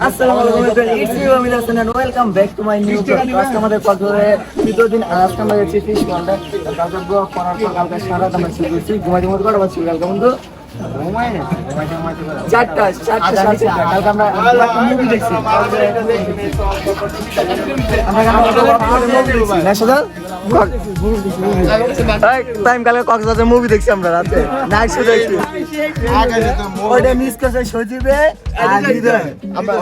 আসসালামু আলাইকুম it's me Amir Hasan and welcome back to my new blog আজকে আমাদের কক্সবাজারে তৃতীয় দিন আজকে আমরা যাচ্ছি ফিশ ব্লগ করার পর কালকে সারা আমরা শুরু করছি ঘুমাইতে ঘুমাইতে কটা বাজছিল কালকে বন্ধু। চারটা কালকে আমরা মুভি দেখছি। আমরা মুভি দেখছি না সাদা টাইম কালকে কক্সবাজার মুভি দেখছি আমরা রাতে। নাইট শো দেখছি। ওইটা মিস করছে সজীবে আর হৃদয়।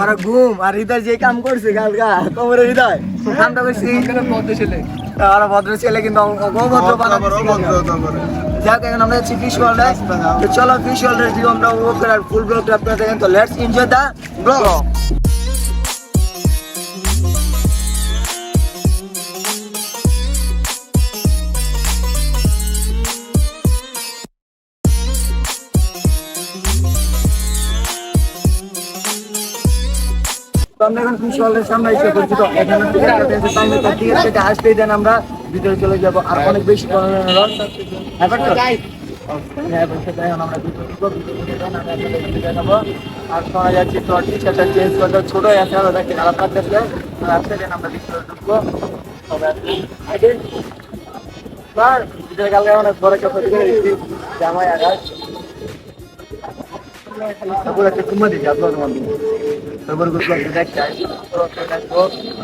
ওরা ঘুম আর হৃদয় যে কাম করছে কালকা কোমরে হৃদয়। কামটা করছি ভদ্র ছেলে ওরা ভদ্র ছেলে কিন্তু অভদ্র যাক এখন আমরা যাচ্ছি ফিশ ওয়ার্ল্ডে তো চলো ফিশ ওয়ার্ল্ডের ভিডিও আমরা উপভোগ করার ফুল ব্লগটা আপনারা দেখেন। তো লেটস এনজয় দ্য ব্লগ তো আমরা এখন ফিশ ওয়ার্ল্ডের সামনে এসে করছি এখানে থেকে থেকে আসতেই দেন আমরা ভিতরে চলে যাব। আর অনেক বেশি হ্যাঁ হ্যাঁ। আর শোনা যাচ্ছে তো টি-শার্টটা চেঞ্জ করতে ছোট হয়ে আছে আর ওটাকে খারাপ লাগতেছে আর আসতে দেন আমরা ভিতরে ঢুকবো। ভিতরে অনেক বড় দিকে জামাই আকাশ তারপর একটা কুমা দিকে আপনার মধ্যে তারপরগুলো আপনি দেখতে আসি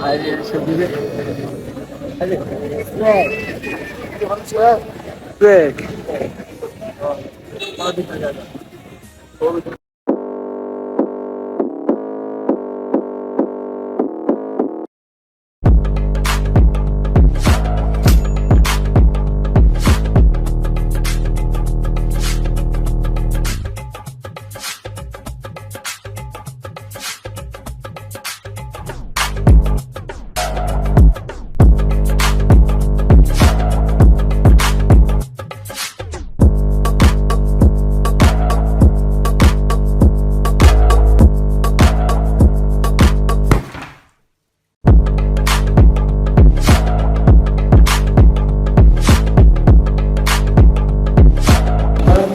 আর সে দিবে।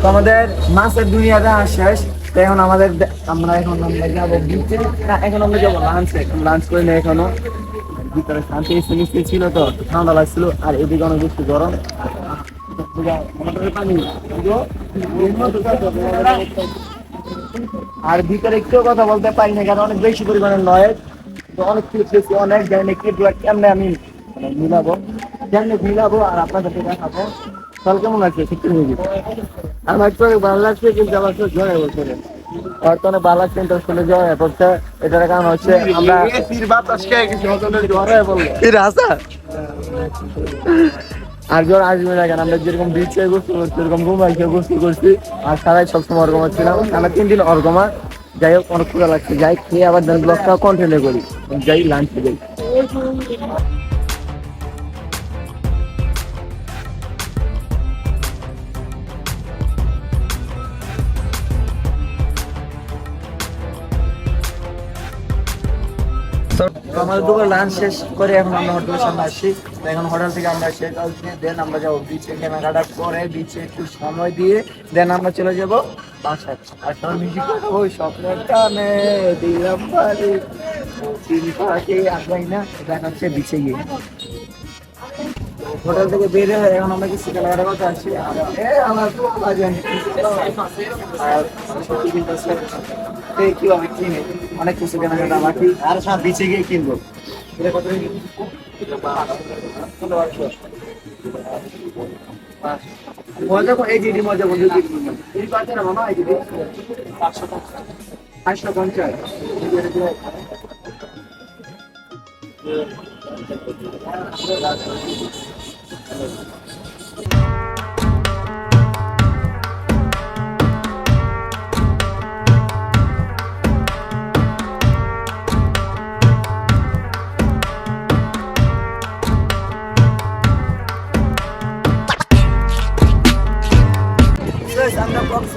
তো আমাদের মাছের দুনিয়াটা শেষ, তো এখন আমাদের আমরা এখন আমরা যাব বিচে না, এখন আমরা যাব লাঞ্চে লাঞ্চ করে নেই এখনও। ভিতরে শান্তি মিশতে ছিল তো, ঠান্ডা লাগছিল। আর এদিকে অনেক বেশি গরম। আর ভিতরে একটু কথা বলতে পারি না, কারণ অনেক বেশি পরিমাণে নয়েজ অনেক কিছু অনেক জানি কি কেমনে আমি মানে মিলাবো। কেমনে মিলাবো আর আপনাদেরকে দেখাবো। ফল কেমন আছে? সত্যি মুভি আমার তো ভালো লাগছে, কিন্তু আমার তো আসলে জ্বরে পড়ছে এটার কারণ হচ্ছে আমরা আর জ্বর আসবে না কেন? আমরা যেরকম বিচে গোসল করছি, সেরকম ঘুমাইছে গোসল করছি। আর সারাই সবসময় অর্গমা ছিলাম। আমরা তিন দিন অর্গমা যাই হোক, অনেক ক্ষুদা লাগছে। যাই খেয়ে আবার ব্লগটা কন্টিনিউ করি। যাই লাঞ্চে যাই আমাদের দুপুর লাঞ্চ শেষ করে এখন আমরা হোটেলের সামনে আসছি। এখন হোটেল থেকে আমরা শেষ আউট দেন আমরা যাব বিচে কেনাকাটা করে বিচে একটু সময় দিয়ে দেন আমরা চলে যাব আর ওই দিলাম হচ্ছে বিচে গিয়ে। হোটেল থেকে বের হয়ে এখন আমরা কিছু কেনাকাটা করতে আসছি আমার বাজেন আর সত্যি কিন্তু এই কীভাবে কিনে? অনেক কিছু কেনাকাটা বাকি আর সব বিচে গিয়ে কিনবো? কত। মজা কো- এই এটি মজা বন্ধু এই পাচ্ছে না মামা, এই যে পাঁচশো পঞ্চাশ পঞ্চাশ।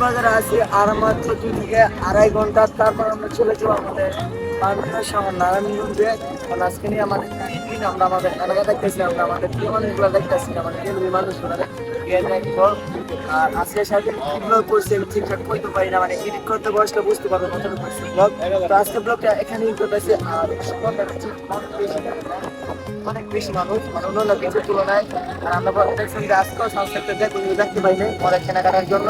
আমরা কক্সবাজারে আছি, আর মাত্র দুই থেকে আড়াই ঘণ্টা, তারপর আমরা চলে যাব আমাদের আমাদের আমরা এলাকা আমরা আমাদের আর সাথে ঠিকঠাক করতে পারি না মানে করতে বসলে বুঝতে এখানেই আর মানুষ মানে কিছুর তুলনায়। আর আমরা দেখছেন যে দেখতে পাইনি কেনাকাটার জন্য।